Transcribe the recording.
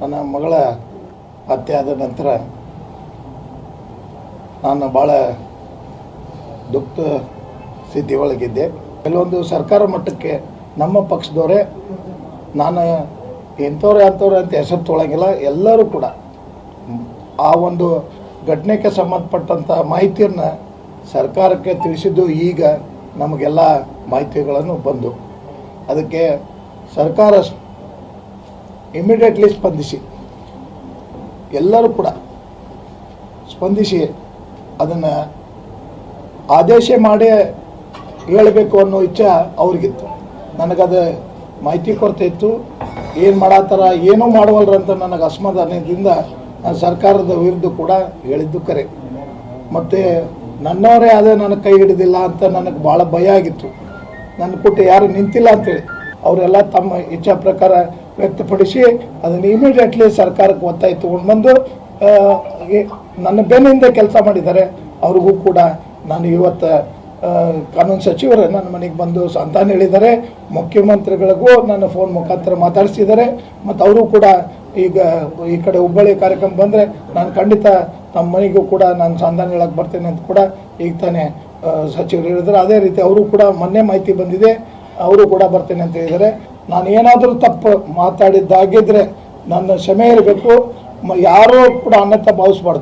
ನನ್ನ ಮಗಳ ಹತ್ಯೆ ಆದ ನಂತರ ನಾನು ಭಾಳ ದುಃಖ ಸ್ಥಿತಿ ಒಳಗಿದ್ದೆ. ಕೆಲವೊಂದು ಸರ್ಕಾರ ಮಟ್ಟಕ್ಕೆ ನಮ್ಮ ಪಕ್ಷದವರೇ ನಾನು ಎಂಥವ್ರೆ ಅಂಥವ್ರೆ ಅಂತ ಹೆಸರು ತೊಳಂಗಿಲ್ಲ, ಎಲ್ಲರೂ ಕೂಡ ಆ ಒಂದು ಘಟನೆಗೆ ಸಂಬಂಧಪಟ್ಟಂಥ ಮಾಹಿತಿಯನ್ನು ಸರ್ಕಾರಕ್ಕೆ ತಿಳಿಸಿದ್ದು ಈಗ ನಮಗೆಲ್ಲ ಮಾಹಿತಿಗಳನ್ನು ಬಂದು, ಅದಕ್ಕೆ ಸರ್ಕಾರ ಇಮಿಡಿಯೇಟ್ಲಿ ಸ್ಪಂದಿಸಿ. ಎಲ್ಲರೂ ಕೂಡ ಸ್ಪಂದಿಸಿ ಅದನ್ನು ಆದೇಶ ಮಾಡಿ ಹೇಳಬೇಕು ಅನ್ನೋ ಇಚ್ಛೆ ಅವ್ರಿಗಿತ್ತು. ನನಗದು ಮಾಹಿತಿ ಕೊರತೆ ಇತ್ತು. ಏನು ಮಾಡತ್ತಾರ ಏನೂ ಮಾಡುವಲ್ರ ಅಂತ ನನಗೆ ಅಸಮಾಧಾನದಿಂದ ನಾನು ಸರ್ಕಾರದ ವಿರುದ್ಧ ಕೂಡ ಹೇಳಿದ್ದು ಕರೆ. ಮತ್ತು ನನ್ನವರೇ ಅದೇ ನನಗೆ ಕೈ ಹಿಡಿದಿಲ್ಲ ಅಂತ ನನಗೆ ಭಾಳ ಭಯ ಆಗಿತ್ತು. ನನ್ನ ಪುಟ್ಟ ಯಾರು ನಿಂತಿಲ್ಲ ಅಂತೇಳಿ. ಅವರೆಲ್ಲ ತಮ್ಮ ಇಚ್ಛಾ ಪ್ರಕಾರ ವ್ಯಕ್ತಪಡಿಸಿ ಅದನ್ನು ಇಮಿಡಿಯೇಟ್ಲಿ ಸರ್ಕಾರಕ್ಕೆ ಒತ್ತಾಯ ತೊಗೊಂಡು ಬಂದು ನನ್ನ ಬೆನ್ನಿಂದ ಕೆಲಸ ಮಾಡಿದ್ದಾರೆ. ಅವ್ರಿಗೂ ಕೂಡ ನಾನು ಇವತ್ತು ಕಾನೂನು ಸಚಿವರು ನನ್ನ ಮನೆಗೆ ಬಂದು ಸಂತಾನ ಹೇಳಿದ್ದಾರೆ. ಮುಖ್ಯಮಂತ್ರಿಗಳಿಗೂ ನನ್ನ ಫೋನ್ ಮುಖಾಂತರ ಮಾತಾಡಿಸಿದ್ದಾರೆ. ಮತ್ತು ಅವರು ಕೂಡ ಈಗ ಈ ಕಡೆ ಹುಬ್ಬಳ್ಳಿ ಕಾರ್ಯಕ್ರಮ ಬಂದರೆ ನಾನು ಖಂಡಿತ ನಮ್ಮ ಮನೆಗೂ ಕೂಡ ನಾನು ಸಂಧಾನ ಹೇಳಕ್ಕೆ ಬರ್ತೇನೆ ಅಂತ ಕೂಡ ಈಗ ತಾನೇ ಸಚಿವರು ಹೇಳಿದ್ದಾರೆ. ಅದೇ ರೀತಿ ಅವರು ಕೂಡ ಮೊನ್ನೆ ಮಾಹಿತಿ ಬಂದಿದೆ. ಅವರು ಕೂಡ ಬರ್ತೇನೆ ಅಂತ ಹೇಳಿದ್ದಾರೆ. ನಾನು ಏನಾದರೂ ತಪ್ಪು ಮಾತಾಡಿದ್ದಾಗಿದ್ದರೆ ನನ್ನ ಕ್ಷಮೆ ಇರಬೇಕು. ಯಾರೂ ಕೂಡ ಅನ್ನತ್ತ ಭಾವಿಸ್ಬಾರ್ದು